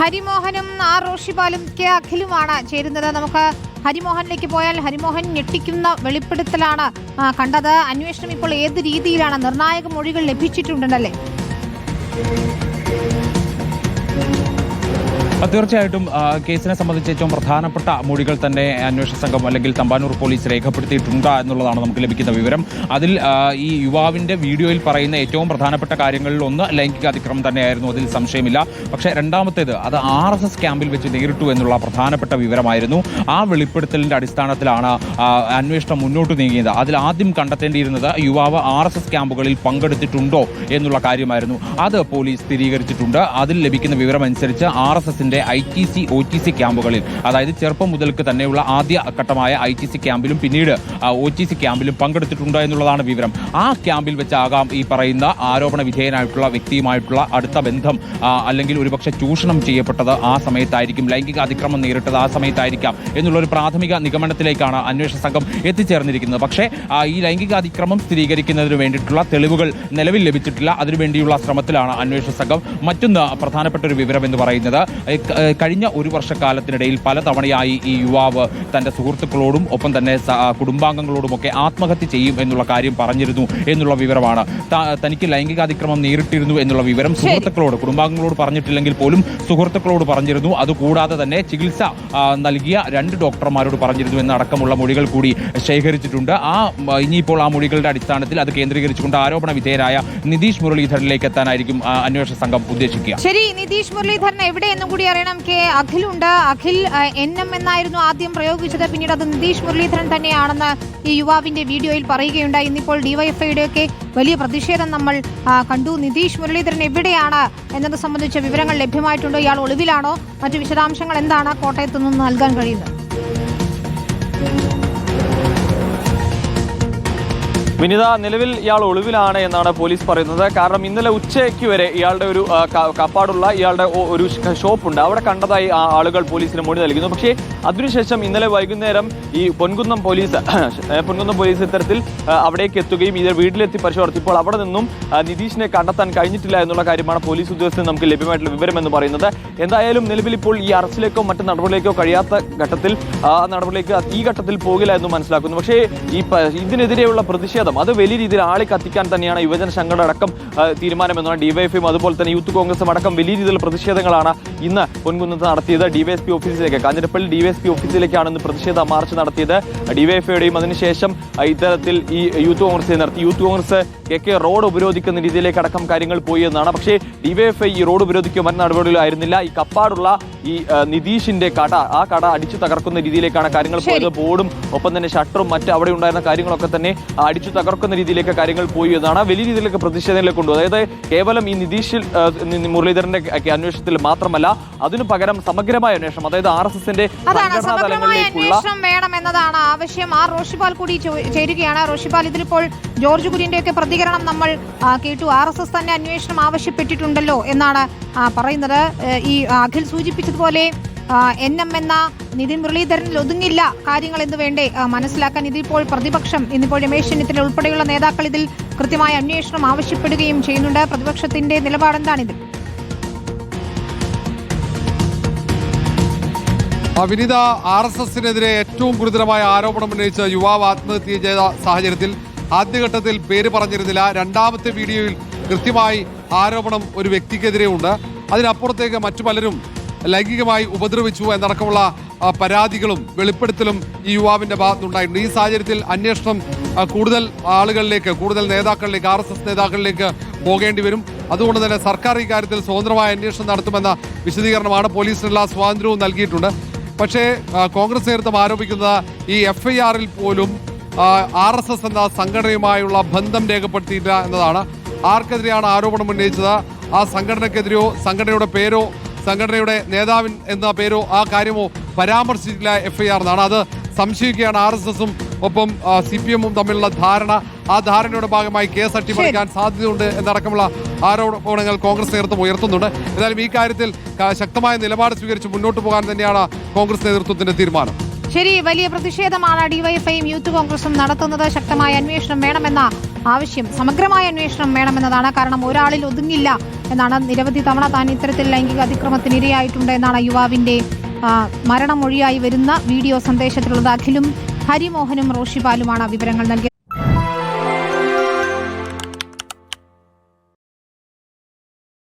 ഹരിമോഹനും R റോഷിപാലും K അഖിലുമാണ് ചേരുന്നത്. നമുക്ക് ഹരിമോഹനിലേക്ക് പോയാൽ ഹരിമോഹൻ ഞെട്ടിക്കുന്ന വെളിപ്പെടുത്തലാണ് കണ്ടത്. അന്വേഷണം ഇപ്പോൾ ഏത് രീതിയിലാണ്? നിർണായക മൊഴികൾ ലഭിച്ചിട്ടുണ്ടല്ലേ തീർച്ചയായിട്ടും കേസിനെ സംബന്ധിച്ച് ഏറ്റവും പ്രധാനപ്പെട്ട മൊഴികൾ തന്നെ അന്വേഷണ സംഘം അല്ലെങ്കിൽ തമ്പാനൂർ പോലീസ് രേഖപ്പെടുത്തിയിട്ടുണ്ട് എന്നുള്ളതാണ് നമുക്ക് ലഭിക്കുന്ന വിവരം. അതിൽ ഈ യുവാവിന്റെ വീഡിയോയിൽ പറയുന്ന ഏറ്റവും പ്രധാനപ്പെട്ട കാര്യങ്ങളിൽ ഒന്ന് ലൈംഗിക അതിക്രമം തന്നെയായിരുന്നു. അതിൽ സംശയമില്ല. പക്ഷേ രണ്ടാമത്തേത് അത് ആർ എസ് എസ് ക്യാമ്പിൽ വെച്ച് നേരിട്ടു എന്നുള്ള പ്രധാനപ്പെട്ട വിവരമായിരുന്നു. ആ വെളിപ്പെടുത്തലിന്റെ അടിസ്ഥാനത്തിലാണ് അന്വേഷണം മുന്നോട്ട് നീങ്ങിയത്. അതിൽ ആദ്യം കണ്ടെത്തേണ്ടിയിരുന്നത് യുവാവ് ആർ എസ് എസ് ക്യാമ്പുകളിൽ പങ്കെടുത്തിട്ടുണ്ടോ എന്നുള്ള കാര്യമായിരുന്നു. അത് പോലീസ് സ്ഥിരീകരിച്ചിട്ടുണ്ട്. അതിൽ ലഭിക്കുന്ന വിവരമനുസരിച്ച് ആർ എസ് എസിന്റെ I T C O T C ക്യാമ്പുകളിൽ. അതായത് ചെറുപ്പം മുതൽക്ക് തന്നെയുള്ള ആദ്യ ഘട്ടമായ ഐ ടി സി ക്യാമ്പിലും പിന്നീട് ഒ ടി സി ക്യാമ്പിലും പങ്കെടുത്തിട്ടുണ്ട് എന്നുള്ളതാണ് വിവരം. ആ ക്യാമ്പിൽ വെച്ചാകാം ഈ പറയുന്ന ആരോപണ വിധേയനായിട്ടുള്ള വ്യക്തിയുമായിട്ടുള്ള അടുത്ത ബന്ധം അല്ലെങ്കിൽ ഒരുപക്ഷെ ചൂഷണം ചെയ്യപ്പെട്ടത് ആ സമയത്തായിരിക്കും ലൈംഗിക അതിക്രമം നേരിട്ടത് ആ സമയത്തായിരിക്കാം എന്നുള്ള ഒരു പ്രാഥമിക നിഗമനത്തിലേക്കാണ് അന്വേഷണ സംഘം എത്തിച്ചേർന്നിരിക്കുന്നത്. പക്ഷേ ഈ ലൈംഗിക അതിക്രമം സ്ഥിരീകരിക്കുന്നതിന് വേണ്ടിയിട്ടുള്ള തെളിവുകൾ നിലവിൽ ലഭിച്ചിട്ടില്ല. അതിനുവേണ്ടിയുള്ള ശ്രമത്തിലാണ് അന്വേഷണ സംഘം മറ്റൊന്ന് പ്രധാനപ്പെട്ട ഒരു വിവരം എന്ന് പറയുന്നത്. കഴിഞ്ഞ ഒരു വർഷക്കാലത്തിനിടയിൽ പലതവണയായി ഈ യുവാവ് തന്റെ സുഹൃത്തുക്കളോടും ഒപ്പം തന്നെ കുടുംബാംഗങ്ങളോടുമൊക്കെ ആത്മഹത്യ ചെയ്യും എന്നുള്ള കാര്യം പറഞ്ഞിരുന്നു എന്നുള്ള വിവരമാണ്. തനിക്ക് ലൈംഗികാതിക്രമം നേരിട്ടിരുന്നു എന്നുള്ള വിവരം സുഹൃത്തുക്കളോട് കുടുംബാംഗങ്ങളോട് പറഞ്ഞിട്ടില്ലെങ്കിൽ പോലും സുഹൃത്തുക്കളോട് പറഞ്ഞിരുന്നു. അതുകൂടാതെ തന്നെ ചികിത്സ നൽകിയ രണ്ട് ഡോക്ടർമാരോട് പറഞ്ഞിരുന്നു എന്നടക്കമുള്ള മൊഴികൾ കൂടി ശേഖരിച്ചിട്ടുണ്ട്. ആ ഇനിയിപ്പോൾ ആ മൊഴികളുടെ അടിസ്ഥാനത്തിൽ അത് കേന്ദ്രീകരിച്ചുകൊണ്ട് ആരോപണ വിധേയരായ നിതീഷ് മുരളീധരനിലേക്ക് എത്താനായിരിക്കും അന്വേഷണ സംഘം ഉദ്ദേശിക്കുക. ശരി നിതീഷ് മുരളീധരൻ എവിടെയെന്നും കൂടി അറിയണം കെ അഖിലുണ്ട് അഖിൽ എൻ എം എന്നായിരുന്നു ആദ്യം പ്രയോഗിച്ചത്. പിന്നീട് അത് നിതീഷ് മുരളീധരൻ തന്നെയാണെന്ന് ഈ യുവാവിന്റെ വീഡിയോയിൽ പറയുകയുണ്ടായി. ഇന്നിപ്പോൾ ഡിവൈഎഫ്ഐയുടെ ഒക്കെ വലിയ പ്രതിഷേധം നമ്മൾ കണ്ടു. നിതീഷ് മുരളീധരൻ എവിടെയാണ് എന്നത് സംബന്ധിച്ച വിവരങ്ങൾ ലഭ്യമായിട്ടുണ്ടോ. ഇയാൾ ഒളിവിലാണോ? മറ്റു വിശദാംശങ്ങൾ എന്താണ് കോട്ടയത്ത് നിന്ന് നൽകാൻ കഴിയുന്നത്? വിനിത നിലവിൽ ഇയാൾ ഒളിവിലാണ് എന്നാണ് പോലീസ് പറയുന്നത്. കാരണം ഇന്നലെ ഉച്ചയ്ക്ക് വരെ ഇയാളുടെ ഒരു കപ്പാടുള്ള ഇയാളുടെ ഒരു ഷോപ്പ് ഷോപ്പുണ്ട്. അവിടെ കണ്ടതായി ആളുകൾ പോലീസിന് മൊഴി നൽകുന്നു. പക്ഷേ അതിനുശേഷം ഇന്നലെ വൈകുന്നേരം ഈ പൊൻകുന്നം പോലീസ് പൊൻകുന്നം പോലീസ് ഇത്തരത്തിൽ അവിടേക്ക് എത്തുകയും ഇത് വീട്ടിലെത്തി പരിശോധിച്ചപ്പോൾ അവിടെ നിന്നും നിതീഷിനെ കണ്ടെത്താൻ കഴിഞ്ഞിട്ടില്ല എന്നുള്ള കാര്യമാണ് പോലീസ് ഉദ്യോഗസ്ഥന് നമുക്ക് ലഭ്യമായിട്ടുള്ള വിവരം എന്ന് പറയുന്നത്. എന്തായാലും നിലവിൽ ഇപ്പോൾ ഈ അറസ്റ്റിലേക്കോ മറ്റു നടപടിയിലേക്കോ കഴിയാത്ത ഘട്ടത്തിൽ ആ നടപടിയിലേക്ക് ഈ ഘട്ടത്തിൽ പോകില്ല എന്ന് മനസ്സിലാക്കുന്നു. പക്ഷേ ഈ ഇതിനെതിരെയുള്ള പ്രതിഷേധം അത് വലിയ രീതിയിൽ ആളി കത്തിക്കാൻ തന്നെയാണ് യുവജന സംഘടന അടക്കം തീരുമാനമെന്നാണ് ഡിവൈഎഫ്ഐയും അതുപോലെ തന്നെ യൂത്ത് കോൺഗ്രസും അടക്കം വലിയ രീതിയിലുള്ള പ്രതിഷേധങ്ങളാണ് ഇന്ന് പൊൻകുന്നത്ത് നടത്തിയത്. ഡിവൈഎസ്പി ഓഫീസിലേക്ക് കാഞ്ഞിരപ്പള്ളി ഡിവൈഎസ്പി ഓഫീസിലേക്കാണ് ഇന്ന് പ്രതിഷേധ മാർച്ച് നടത്തിയത്. ഡിവൈഎഫ്ഐയുടെയും അതിനുശേഷം ഇത്തരത്തിൽ ഈ യൂത്ത് കോൺഗ്രസ് നടത്തി Youth Congress K K road ഉപരോധിക്കുന്ന രീതിയിലേക്ക് അടക്കം കാര്യങ്ങൾ പോയി എന്നാണ്. പക്ഷേ ഡിവൈഎഫ്ഐ ഈ റോഡ് ഉപരോധിക്കുക മറ്റു നടപടികളായിരുന്നില്ല ഈ കപ്പാടുള്ള ഈ നിതീഷിന്റെ കട ആ കട അടിച്ചു തകർക്കുന്ന രീതിയിലേക്കാണ് കാര്യങ്ങൾ. പോയത്. ബോർഡും ഒപ്പം തന്നെ ഷട്ടറും മറ്റ് അവിടെ ഉണ്ടായിരുന്ന കാര്യങ്ങളൊക്കെ തന്നെ അടിച്ചു തകർക്കുന്ന രീതിയിലേക്ക് കാര്യങ്ങൾ പോയി എന്നാണ് വലിയ രീതിയിലേക്ക് പ്രതിഷേധങ്ങളെ കൊണ്ടു അതായത് കേവലം ഈ നിതീഷിൽ മുരളീധരന്റെ അന്വേഷണത്തിൽ മാത്രമല്ല അതിനു പകരം സമഗ്രമായ അന്വേഷണം അതായത് ആർ എസ് എസിന്റെ വേണം എന്നതാണ് ആവശ്യം. ആ റോഷിപാൽ കൂടി ചേരുകയാണ്. റോഷിപാൽ ഇതിലിപ്പോൾ ജോർജ് കുര്യന്റെയൊക്കെ പ്രതികരണം നമ്മൾ കേട്ടു. ആർ എസ് എസ് തന്നെ അന്വേഷണം ആവശ്യപ്പെട്ടിട്ടുണ്ടല്ലോ എന്നാണ് പറയുന്നത്. ഈ അഖിൽ സൂചിപ്പിച്ചതുപോലെ എൻ എം എന്ന നിതിൻ മുരളീധരനിൽ ഒതുങ്ങില്ല കാര്യങ്ങൾ എന്ന് വേണ്ടേ? മനസ്സിലാക്കാൻ ഇതിപ്പോൾ പ്രതിപക്ഷം ഇന്നിപ്പോൾ രമേശ് ചെന്നിത്തല ഉൾപ്പെടെയുള്ള നേതാക്കൾ ഇതിൽ കൃത്യമായ അന്വേഷണം ആവശ്യപ്പെടുകയും ചെയ്യുന്നുണ്ട്. പ്രതിപക്ഷത്തിന്റെ നിലപാടെന്താണിത്? വിനീത ആർ എസ് എസിനെതിരെ ഏറ്റവും ഗുരുതരമായ ആരോപണം ഉന്നയിച്ച യുവാവ് ആത്മഹത്യ ചെയ്ത സാഹചര്യത്തിൽ ആദ്യഘട്ടത്തിൽ പേര് പറഞ്ഞിരുന്നില്ല. രണ്ടാമത്തെ വീഡിയോയിൽ കൃത്യമായി ആരോപണം ഒരു വ്യക്തിക്കെതിരെ ഉണ്ട് അതിനപ്പുറത്തേക്ക് മറ്റു പലരും ലൈംഗികമായി ഉപദ്രവിച്ചു എന്നടക്കമുള്ള പരാതികളും വെളിപ്പെടുത്തലും ഈ യുവാവിന്റെ ഭാഗത്തുണ്ടായിട്ടുണ്ട് ഈ സാഹചര്യത്തിൽ അന്വേഷണം കൂടുതൽ ആളുകളിലേക്ക് കൂടുതൽ നേതാക്കളിലേക്ക് ആർ എസ് എസ് നേതാക്കളിലേക്ക് പോകേണ്ടി വരും. അതുകൊണ്ട് തന്നെ സർക്കാർ ഇക്കാര്യത്തിൽ സ്വതന്ത്രമായ അന്വേഷണം നടത്തുമെന്ന വിശദീകരണമാണ് പോലീസിനുള്ള സ്വാതന്ത്ര്യവും നൽകിയിട്ടുണ്ട്. പക്ഷേ കോൺഗ്രസ് നേതൃത്വം ആരോപിക്കുന്നത് ഈ എഫ് ഐ ആറിൽ പോലും ആർ എസ് എസ് എന്ന സംഘടനയുമായുള്ള ബന്ധം രേഖപ്പെടുത്തിയില്ല എന്നതാണ്. ആർക്കെതിരെയാണ് ആരോപണം ഉന്നയിച്ചത്? ആ സംഘടനക്കെതിരെയോ സംഘടനയുടെ പേരോ സംഘടനയുടെ നേതാവിൻ എന്ന പേരോ ആ കാര്യമോ പരാമർശിച്ചില്ല എഫ് ഐ ആർ എന്നാണ്. അത് സംശയിക്കുകയാണ് ആർ എസ് എസും ഒപ്പം സി പി എമ്മും തമ്മിലുള്ള ധാരണ. ആ ധാരണയുടെ ഭാഗമായി കേസ് അട്ടിമറിക്കാൻ സാധ്യതയുണ്ട് എന്നടക്കമുള്ള ആരോപണങ്ങൾ കോൺഗ്രസ് നേതൃത്വം ഉയർത്തുന്നുണ്ട്. എന്നാലും ഈ കാര്യത്തിൽ ശക്തമായ നിലപാട് സ്വീകരിച്ച് മുന്നോട്ട് പോകാൻ തന്നെയാണ് കോൺഗ്രസ് നേതൃത്വത്തിന്റെ തീരുമാനം. ശരി വലിയ പ്രതിഷേധമാണ് ഡിവൈഎഫ്ഐയും യൂത്ത് കോൺഗ്രസും നടത്തുന്നത്. ശക്തമായ അന്വേഷണം വേണമെന്ന ആവശ്യം സമഗ്രമായ അന്വേഷണം വേണമെന്നതാണ്. കാരണം ഒരാളിൽ ഒതുങ്ങില്ല എന്നാണ് നിരവധി തവണ താൻ ഇത്തരത്തിൽ ലൈംഗിക അതിക്രമത്തിന് ഇരയായിട്ടുണ്ട് എന്നാണ് യുവാവിന്റെ മരണമൊഴിയായി വരുന്ന വീഡിയോ സന്ദേശത്തിലുള്ളത്. അഖിലും ഹരിമോഹനും റോഷിപാലുമാണ് വിവരങ്ങൾ നൽകിയത്.